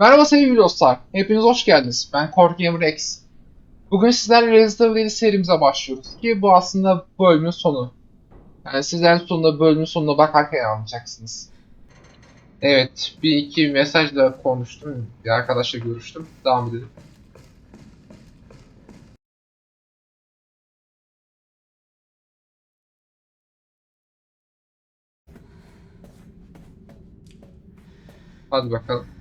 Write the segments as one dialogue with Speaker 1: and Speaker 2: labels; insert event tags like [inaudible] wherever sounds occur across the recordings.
Speaker 1: Merhaba sevgili dostlar. Hepiniz hoş geldiniz. Ben Core X. Bugün sizlerle Resident Evil 7 serimize başlıyoruz. Ki bu aslında bölümün sonu. Yani sizler sonunda bölümün sonuna bakarken anlayacaksınız. Evet, bir iki mesajla konuştum. Bir arkadaşla görüştüm. Devam edelim. Hadi bakalım.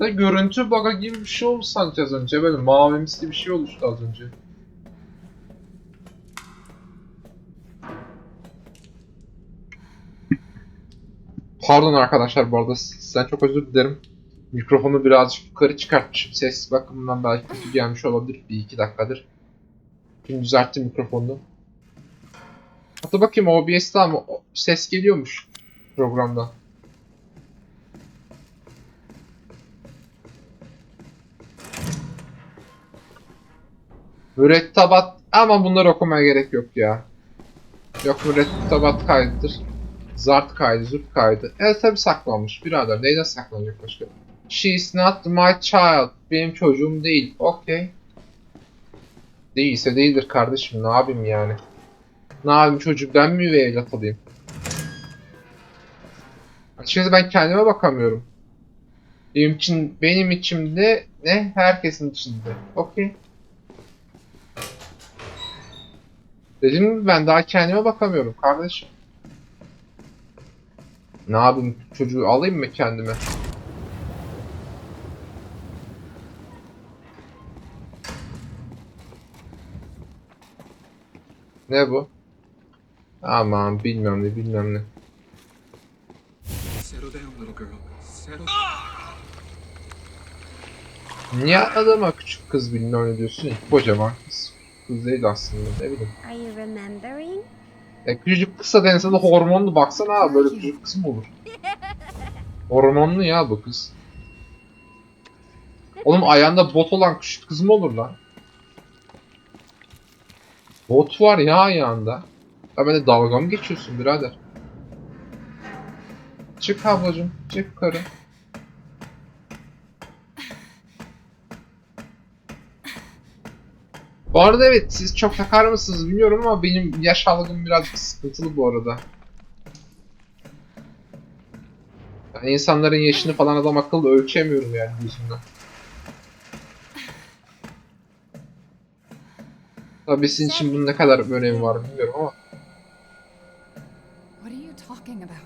Speaker 1: Da görüntü bug'a gibi bir şey oldu sanki az önce. Böyle mavimsi bir şey oluştu az önce. Pardon arkadaşlar bu arada sizden çok özür dilerim. Mikrofonu birazcık yukarı çıkartmışım. Ses bakımından belki kötü gelmiş olabilir. Bir iki dakikadır. Şimdi düzelttim mikrofonunu. Hatta bakayım OBS'te ama ses geliyormuş programdan. Mürettebat ama bunları okumaya gerek yok ya. Yok mürettebat kaydıdır. Zart kaydı, zurt kaydı. Evet tabi saklanmış birader. Neyden saklanacak başka? She is not my child. Benim çocuğum değil. Okey. Değilse değildir kardeşim. Ne yapayım yani? Ne yapayım çocuk ben mi üvey evlat alayım? Açıkçası ben kendime bakamıyorum. Benim için, benim içimde ne? Herkesin içinde. Okey. Dedim mi ben daha kendime bakamıyorum kardeşim. Ne yapayım çocuğu alayım mı kendime? Ne bu? Aman bilmem ne bilmem ne. Niye adama küçük kız bilmem ne diyorsun? Kocaman kız. Kız değil aslında ne bileyim.
Speaker 2: Are you remembering?
Speaker 1: Ya küçücük kısa dense de hormonlu baksana abi böyle küçücük kız mı olur? [laughs] Hormonlu ya bu kız. Oğlum ayağında bot olan küçük kız mı olur lan? Bot var ya ayağında. Ya ben de dalga mı geçiyorsun birader? Çık ablacım, çık yukarı. Bu arada evet siz çok takar mısınız bilmiyorum ama benim yaş algım birazcık sıkıntılı bu arada. Yani insanların yaşını falan adam akıllı ölçemiyorum yani yüzünden. Tabii sizin için bunun ne kadar önemi var bilmiyorum ama.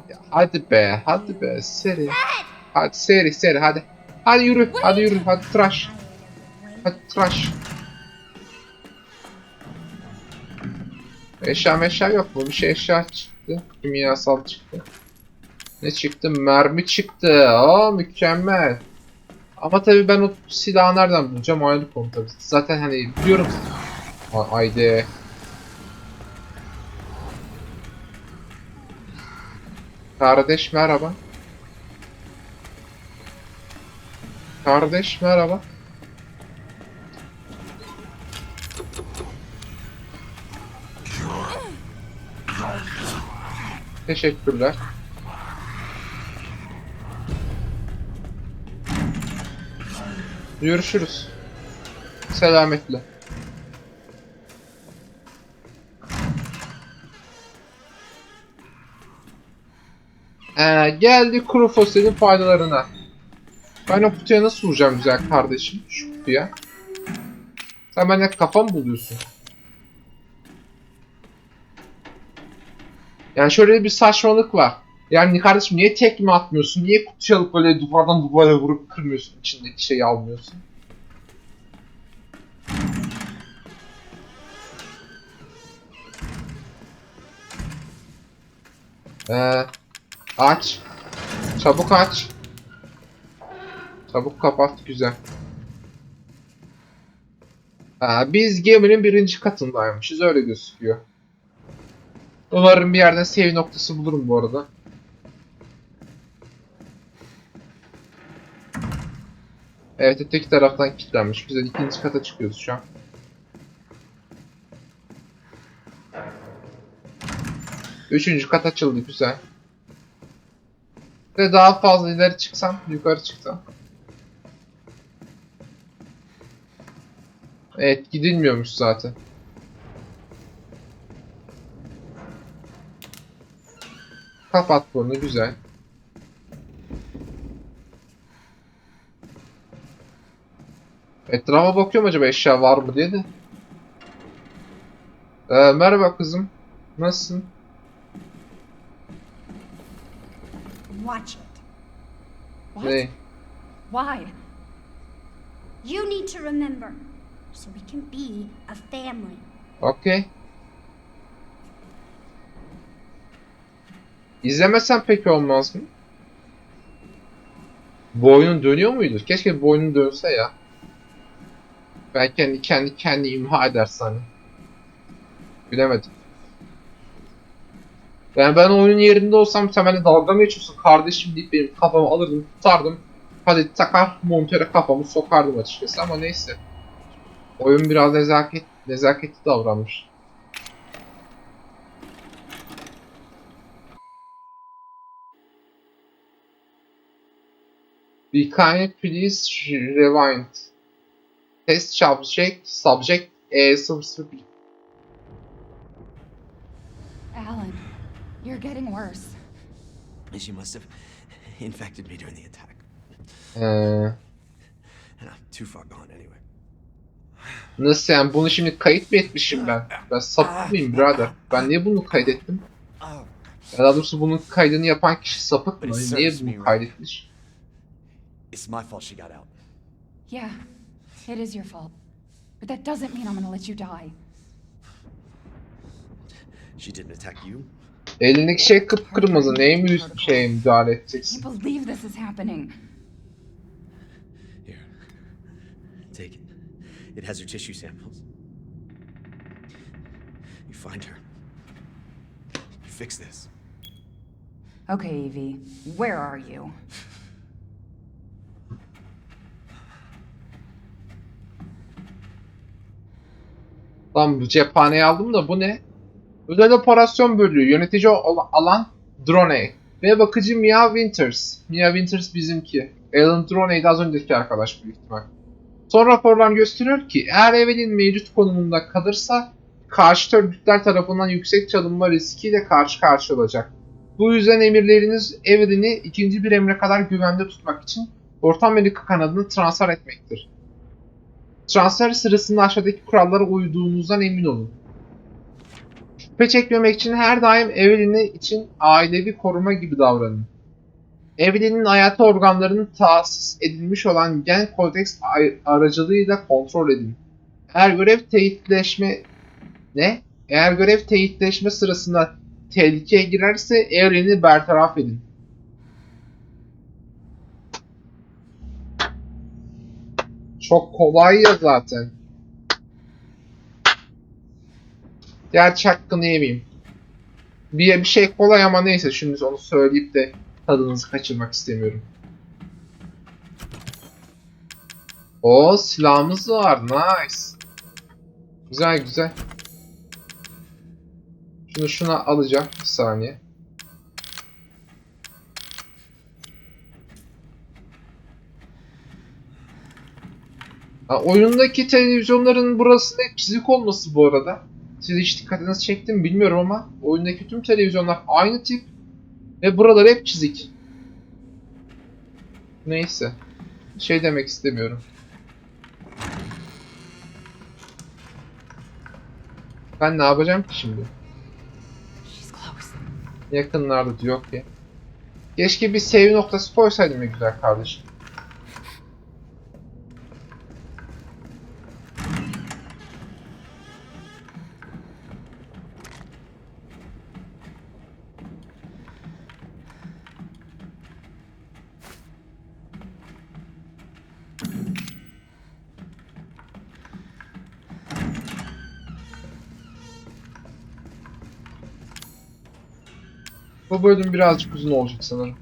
Speaker 1: Ya hadi be, hadi be, seri. Hadi seri, seri, hadi. Hadi yürü, hadi yürü, hadi tıraş. Hadi tıraş. Eşya meşya yok mu? Bir şey eşya çıktı. Kimyasal çıktı. Ne çıktı? Mermi çıktı. Aa mükemmel. Ama tabii ben o silahı nereden bulacağım ayrı konu tabii. Zaten hani biliyorum. Ha, haydi. Kardeş merhaba. Kardeş merhaba. Teşekkürler. Görüşürüz. Selametle. Ee, geldi kuru fosilin faydalarına. Ben o kutuya nasıl vuracağım güzel kardeşim? Şu kutuya. Sen benden kafa mı buluyorsun? Yani şöyle bir saçmalık var. Yani kardeşim niye tekme atmıyorsun? Niye kutuyu alıp böyle duvardan duvara vurup kırmıyorsun? içindeki şeyi almıyorsun? Ee, aç. Çabuk aç. Çabuk kapat. Güzel. Aa, biz geminin birinci katındaymışız. Öyle gözüküyor. Umarım bir yerden save noktası bulurum bu arada. Evet öteki taraftan kilitlenmiş. Güzel ikinci kata çıkıyoruz şu an. Üçüncü kat açıldı güzel. Ve daha fazla ileri çıksam, yukarı çıksam. Evet gidilmiyormuş zaten. Kapat bunu güzel. Etrafa bakıyorum acaba eşya var mı diye de. Ee, merhaba kızım. Nasılsın?
Speaker 2: Watch it.
Speaker 3: What?
Speaker 1: Ne?
Speaker 3: Why?
Speaker 2: You need to remember so we can be a family.
Speaker 1: Okey. İzlemesen peki olmaz mı? Boynun dönüyor muydu? Keşke boynun dönse ya. Belki kendi kendi kendi imha ederse hani. Bilemedim. Yani ben oyunun yerinde olsam sen benimle dalga mı geçiyorsun kardeşim deyip benim kafamı alırdım tutardım. Hadi takar montöre kafamı sokardım açıkçası ama neyse. Oyun biraz nezaket, nezaketli davranmış. Be kind please rewind. Test subject subject A subject.
Speaker 3: Alan, you're getting worse.
Speaker 4: She must have infected me during the attack.
Speaker 1: Ee,
Speaker 4: And I'm too far gone anyway.
Speaker 1: nasıl yani bunu şimdi kayıt mı etmişim ben? Ben sapık mıyım birader? Ben niye bunu kaydettim?
Speaker 4: Oh,
Speaker 1: Ya daha doğrusu bunun kaydını yapan kişi sapık mı?
Speaker 4: İt
Speaker 1: Niye bunu
Speaker 4: right.
Speaker 1: kaydetmiş?
Speaker 4: It's my fault she got out.
Speaker 3: Yeah, it is your fault. But that doesn't mean I'm gonna let you die.
Speaker 4: She didn't attack you.
Speaker 1: Elindeki şey kıpkırmızı. Neye mi üst müdahale
Speaker 3: I
Speaker 1: edeceksin?
Speaker 3: can't believe this is happening.
Speaker 4: Here, take it. It has her tissue samples. You find her. You fix this.
Speaker 3: Okay, Evie, where are you?
Speaker 1: Lan bu cephaneyi aldım da bu ne? Özel operasyon bölüğü. Yönetici alan Drone. Ve bakıcı Mia Winters. Mia Winters bizimki. Alan Drone'ydi az önceki arkadaş büyük ihtimal. Son raporlar gösteriyor ki eğer Evelyn mevcut konumunda kalırsa karşı örgütler tarafından yüksek çalınma riskiyle karşı karşıya olacak. Bu yüzden emirleriniz Evelyn'i ikinci bir emre kadar güvende tutmak için Orta Amerika kanadını transfer etmektir. Transfer sırasında aşağıdaki kurallara uyduğunuzdan emin olun. Şüphe çekmemek için her daim Evelyn'i için ailevi koruma gibi davranın. Evelyn'in hayati organlarının tahsis edilmiş olan gen kodeks aracılığıyla kontrol edin. Eğer görev teyitleşme ne? Eğer görev teyitleşme sırasında tehlikeye girerse Evelyn'i bertaraf edin. Çok kolay ya zaten. Gerçi hakkını yemeyeyim. Bir, bir şey kolay ama neyse şimdi onu söyleyip de tadınızı kaçırmak istemiyorum. O silahımız var. Nice. Güzel güzel. Şunu şuna alacağım. Bir saniye. Ha, oyundaki televizyonların burasında hep çizik olması bu arada. Siz hiç dikkatinizi çekti mi bilmiyorum ama oyundaki tüm televizyonlar aynı tip ve buraları hep çizik. Neyse. Şey demek istemiyorum. Ben ne yapacağım ki şimdi? Yakınlarda diyor ki. Keşke bir save noktası koysaydım güzel kardeşim. bölüm birazcık uzun olacak sanırım.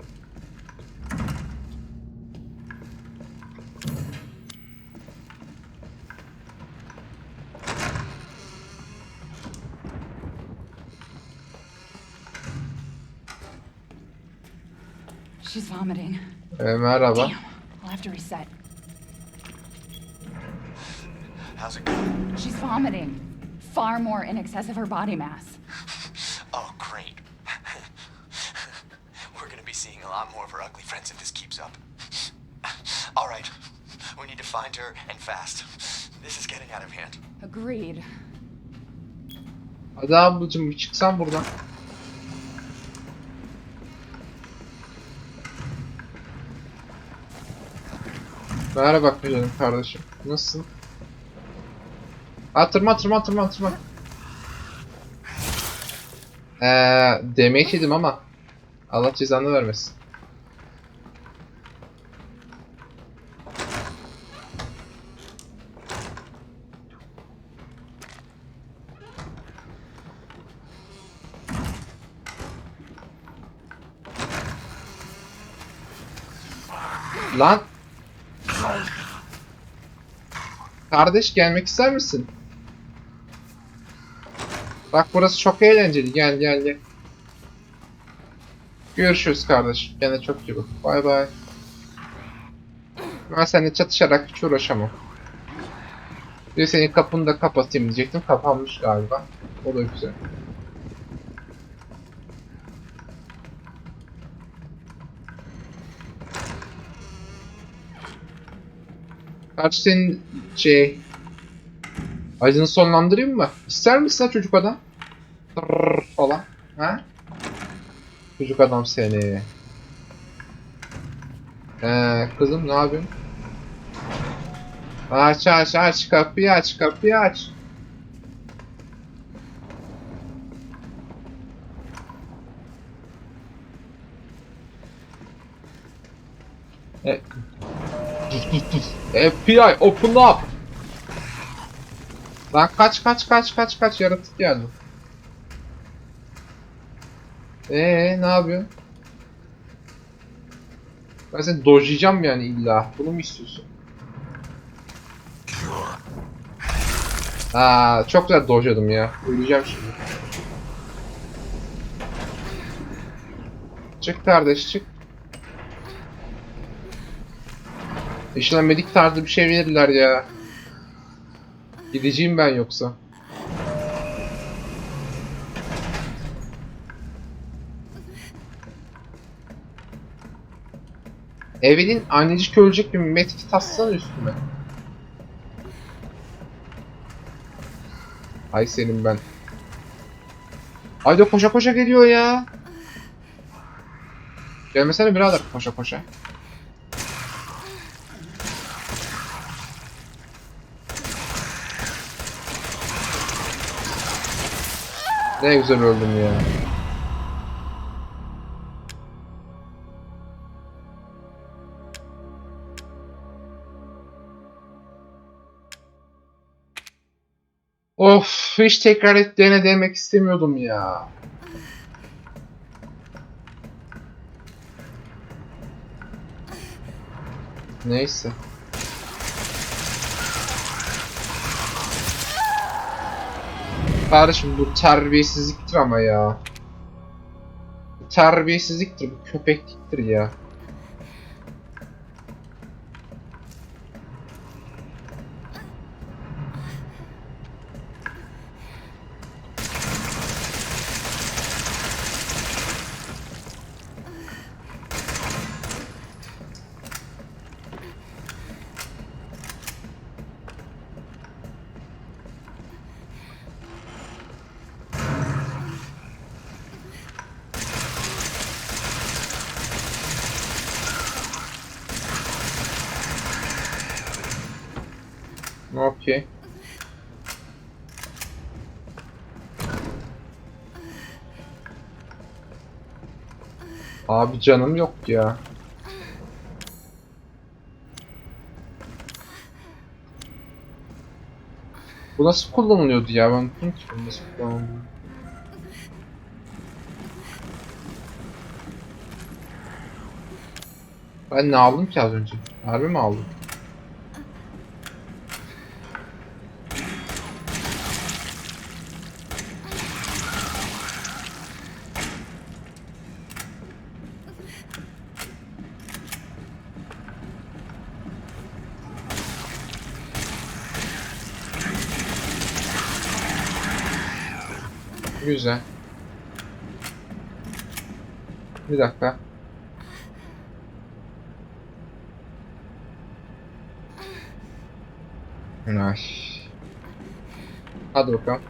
Speaker 3: She's vomiting.
Speaker 1: E, merhaba.
Speaker 3: Damn. I'll have to reset.
Speaker 5: How's it going?
Speaker 3: She's vomiting. Far more in excess of her body mass.
Speaker 5: Lot more of her ugly friends if this keeps up. [laughs] All right. We need to find her and fast. This is getting out of hand.
Speaker 3: Agreed.
Speaker 1: Hadi ablacım bir çıksan buradan. Merhaba canım kardeşim. Nasılsın? Ha tırman tırman tırman tırman. Ee, damage yedim ama Allah cezanı vermesin. Lan. Kardeş gelmek ister misin? Bak burası çok eğlenceli. Gel gel gel. Görüşürüz kardeş. Gene çok iyi. Bay bay. Ben seninle çatışarak hiç uğraşamam. Bir senin kapını da kapatayım diyecektim. Kapanmış galiba. O da güzel. Kaç senin şey... Acını sonlandırayım mı? İster misin çocuk adam? Tırrrr falan. Ha? Çocuk adam seni. Ee, kızım ne yapıyorsun? Aç aç aç kapıyı aç kapıyı aç. E, FBI open up. Lan kaç kaç kaç kaç kaç yaratık geldi. Ee ne yapıyorsun? Ben seni dojlayacağım yani illa. Bunu mu istiyorsun? Aa çok güzel dojladım ya. Öleceğim şimdi. Çık kardeş çık. İşlenmedik tarzı bir şey verirler ya. Gideceğim ben yoksa. Evelin annecik ölecek bir medkit atsana üstüme. Ay senin ben. Ayda koşa koşa geliyor ya. Gelmesene birader koşa koşa. Ne güzel öldüm ya. Of hiç tekrar et dene demek istemiyordum ya. Neyse. Kardeşim bu terbiyesizliktir ama ya. Bu terbiyesizliktir, bu köpekliktir ya. Okey. Abi canım yok ya. Bu nasıl kullanılıyordu ya ben unuttum nasıl kullanılıyor. Ben ne aldım ki az önce? Harbi mi aldım? Güzel. Bir dakika. Ay. Hadi bakalım.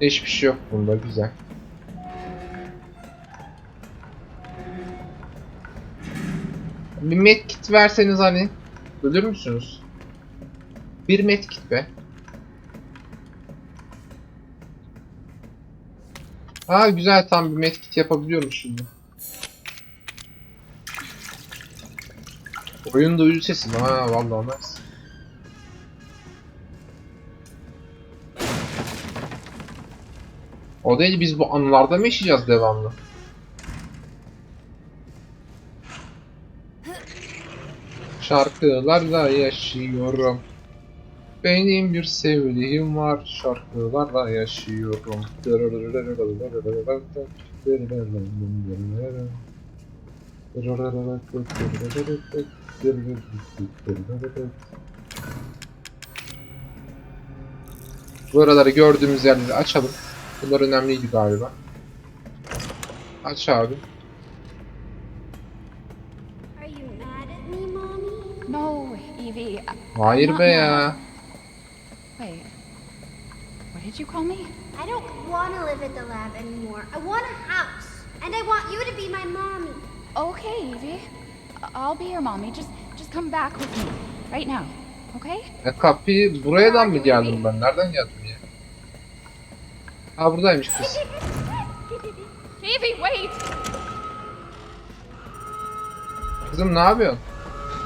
Speaker 1: Hiçbir şey yok bunda güzel. Bir medkit verseniz hani ölür müsünüz? Bir medkit be. Aa güzel tam bir medkit yapabiliyormuş şimdi. Oyun duyucu sesi mi? Ha vallahi olmaz. O değil biz bu anılarda mı yaşayacağız devamlı? Şarkılarla yaşıyorum. Benim bir sevdiğim var. Şarkılarla yaşıyorum. Bu araları gördüğümüz yerleri açalım. Bunlar önemliydi galiba. Aç abi.
Speaker 3: Evie. I-
Speaker 1: Hayır be ya.
Speaker 3: Wait. What did you call me?
Speaker 2: I don't want to live at the lab anymore. I want a house. And I want you to be my mommy.
Speaker 3: Okay, Evie. I'll be your mommy. Just just come back with me right now. Okay?
Speaker 1: E kapıyı buradan mı geldim ben? Nereden geldim ya? Ha buradaymış kız. [laughs]
Speaker 3: Evie, wait!
Speaker 1: Kızım ne yapıyorsun?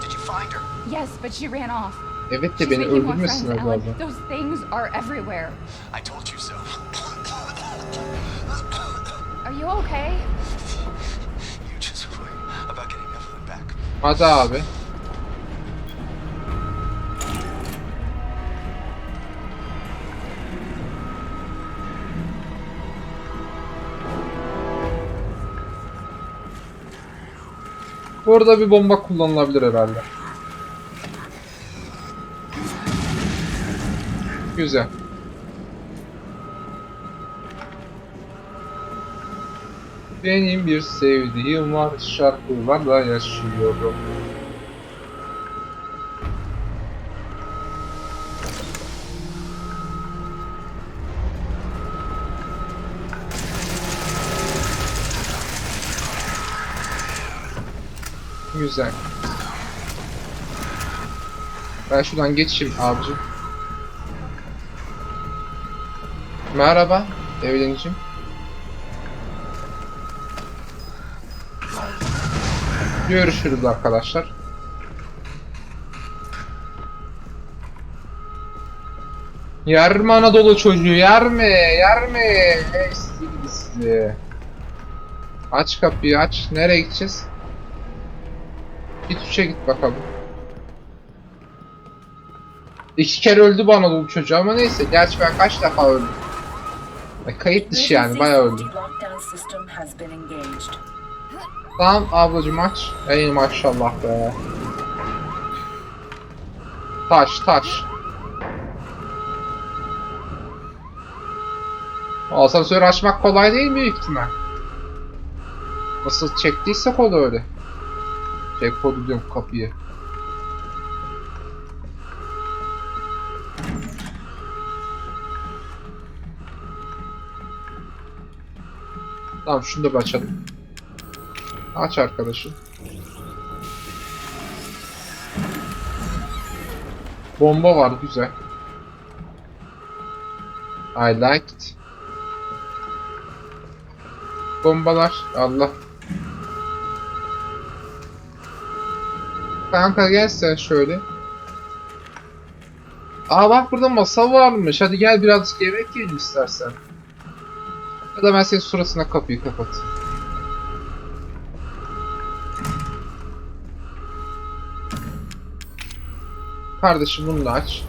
Speaker 5: Did you find her?
Speaker 3: Yes, but she ran off.
Speaker 1: Evet de beni
Speaker 3: making more
Speaker 1: öldürmesin
Speaker 3: friends,
Speaker 1: lazım.
Speaker 3: Alan. Those things are everywhere.
Speaker 5: I told you so.
Speaker 3: Are you okay?
Speaker 5: you just worry about getting Evelyn back.
Speaker 1: Hadi abi. Burada bir bomba kullanılabilir herhalde. Güzel. Benim bir sevdiğim var, şarkılarla yaşıyorum. Güzel. Ben şuradan geçeyim abici. Merhaba, evlenicim. Görüşürüz arkadaşlar. Yer mi Anadolu çocuğu? Yer mi? Yer mi? Ey sizi sizi. Aç kapıyı aç. Nereye gideceğiz? Git üçe git bakalım. İki kere öldü bu Anadolu çocuğu ama neyse. Gerçi ben kaç defa öldüm. Ay, Kayıt dışı yani bayağı
Speaker 6: engaged.
Speaker 1: Tamam ablacım aç. Ey maşallah be. Taş taş. Asansör açmak kolay değil büyük ihtimal. Nasıl çektiysek o da öyle. Çek kodu diyorum kapıyı. Tamam şunu da bir açalım. Aç arkadaşım. Bomba var güzel. I liked. Bombalar. Allah. Kanka gel sen şöyle. Aa bak burada masa varmış. Hadi gel birazcık yemek yiyelim istersen. Ya da ben senin suratına kapıyı kapat. Kardeşim bunu da aç.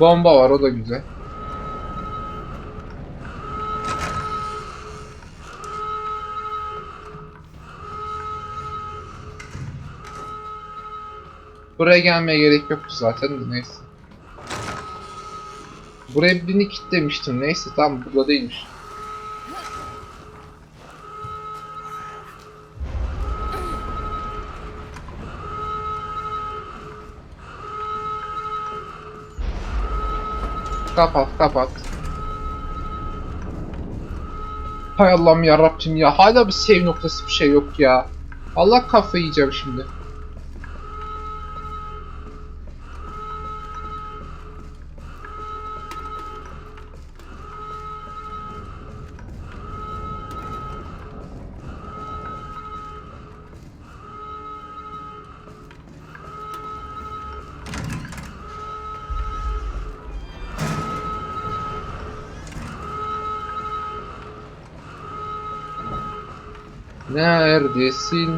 Speaker 1: Bomba var o da güzel. Buraya gelmeye gerek yok zaten neyse. Buraya birini kilitlemiştim. Neyse tamam burada değilmiş. Kapat kapat. Hay Allah'ım ya Rabbim ya hala bir save noktası bir şey yok ya. Allah kafayı yiyeceğim şimdi. Neredesin?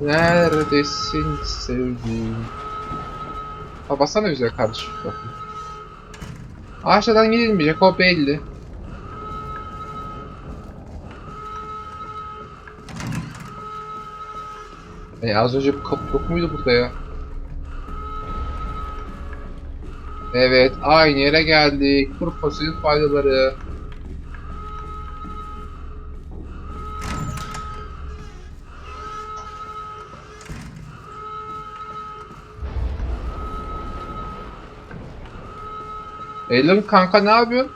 Speaker 1: Neredesin sevdiğim? Ha basana güzel kardeşim. Aşağıdan gidilmeyecek o belli. E az önce bir kapı yok muydu burada ya? Evet, aynı yere geldik. Kuru fasulye faydaları. Eylül kanka ne yapıyorsun?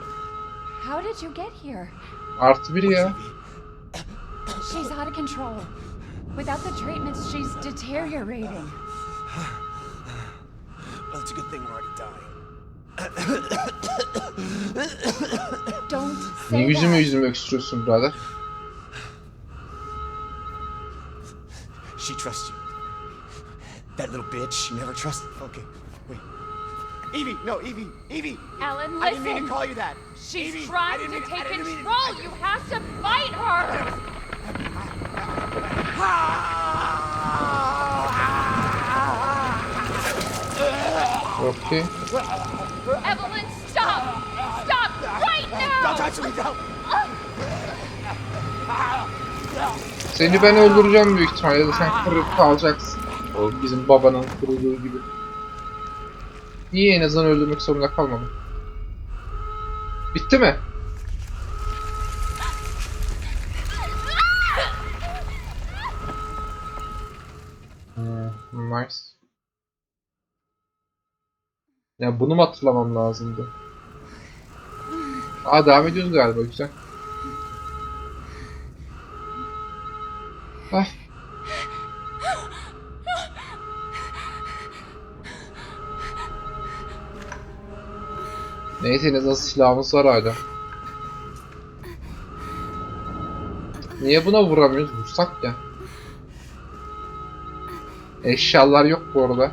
Speaker 3: How did you get here?
Speaker 1: Artı bir ya.
Speaker 3: She's out of control. Without the treatments, she's deteriorating.
Speaker 4: Well, it's a good thing we're already dying.
Speaker 3: Don't
Speaker 1: Niye
Speaker 3: say
Speaker 1: yüzümü
Speaker 3: that.
Speaker 1: yüzümü öksürüyorsun birader?
Speaker 4: She trusts you. That little bitch, she never trusted. Okay. Evie, no, Evie, Evie.
Speaker 3: Alan,
Speaker 4: I didn't mean
Speaker 3: listen.
Speaker 4: to call you that.
Speaker 3: She's
Speaker 4: Evie,
Speaker 3: trying to take
Speaker 4: didn't mean-
Speaker 3: control. You have to fight her.
Speaker 1: Okey.
Speaker 3: Evelyn, stop! Stop right
Speaker 4: Don't
Speaker 3: now!
Speaker 4: touch me, don't.
Speaker 1: Seni ben öldüreceğim büyük ihtimalle ya da sen kırıp kalacaksın. O bizim babanın kuruluğu gibi. Niye en azından öldürmek zorunda kalmadım? Bitti mi? Hmm, nice. Ya bunu mu hatırlamam lazımdı? Aa devam ediyoruz galiba güzel. Ah. Neyse en azından silahımız var hala. Niye buna vuramıyoruz? Vursak ya. Eşyalar yok bu arada.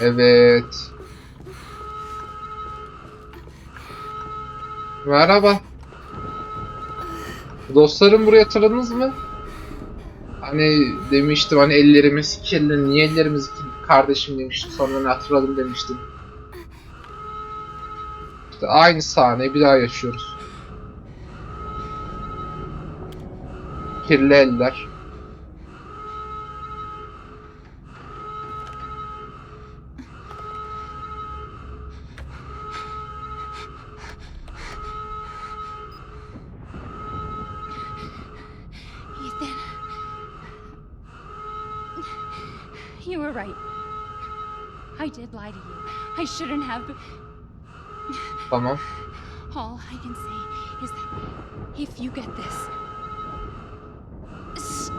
Speaker 1: Evet. Merhaba. Dostlarım buraya hatırladınız mı? Hani demiştim hani ellerimiz kirli, niye ellerimiz kirli kardeşim demiştim sonra ne hatırladım demiştim. İşte aynı sahneyi bir daha yaşıyoruz. Kirli eller.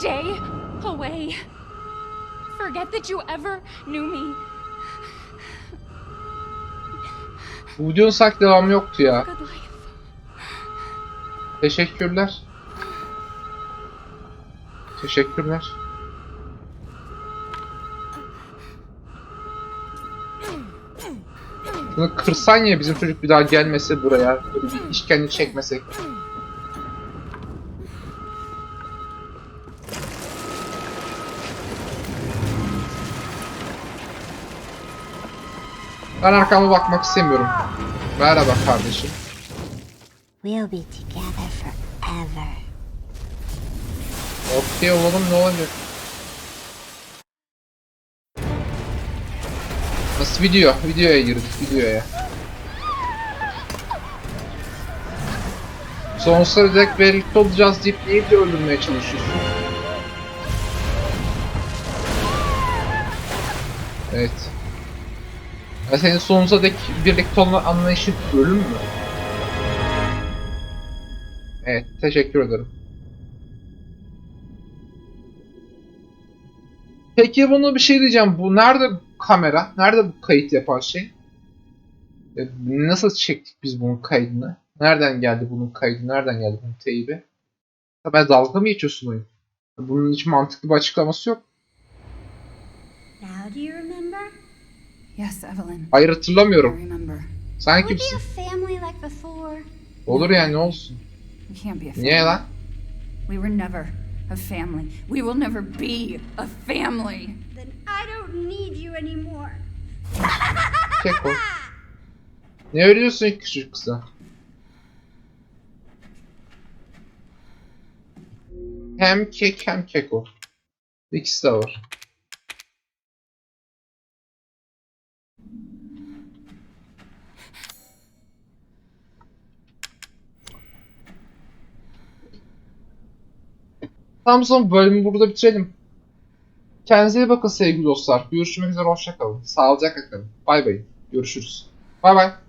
Speaker 3: Stay away. Forget that you ever knew me.
Speaker 1: Bu videonun sanki devamı yoktu ya. Teşekkürler. Teşekkürler. Bunu kırsan ya bizim çocuk bir daha gelmese buraya. Böyle bir işkence çekmesek. Ben arkama bakmak istemiyorum. Merhaba kardeşim.
Speaker 2: We'll be together forever.
Speaker 1: Okey oğlum ne olacak? Nasıl video? Videoya girdik videoya. Sonsuza dek birlikte olacağız deyip niye de öldürmeye çalışıyorsun? Evet. Ya senin sonsuza dek birlikte olma anlayışın ölüm mü? Evet, teşekkür ederim. Peki bunu bir şey diyeceğim. Bu nerede kamera? Nerede bu kayıt yapan şey? E, Nasıl çektik biz bunun kaydını? Nereden geldi bunun kaydı? Nereden geldi bunun teybi? Ben dalga mı geçiyorsun oyun? Bunun hiç mantıklı bir açıklaması yok.
Speaker 2: Now do you remember?
Speaker 3: Yes, Evelyn.
Speaker 1: Hayır
Speaker 3: I
Speaker 1: hatırlamıyorum.
Speaker 3: remember.
Speaker 1: Sen kimsin?
Speaker 2: a family like before?
Speaker 1: Olur yani ne olsun.
Speaker 3: We can't be a family.
Speaker 1: Niye lan?
Speaker 3: We were never a family. We will never be a family.
Speaker 2: Then I don't need you anymore.
Speaker 1: Keko. Ne ölüyorsun küçük kıza? Hem kek hem keko. İkisi de var. O zaman bölümü burada bitirelim. Kendinize iyi bakın sevgili dostlar. Görüşmek üzere hoşça kalın. Sağlıcakla kalın. Bay bay. Görüşürüz. Bay bay.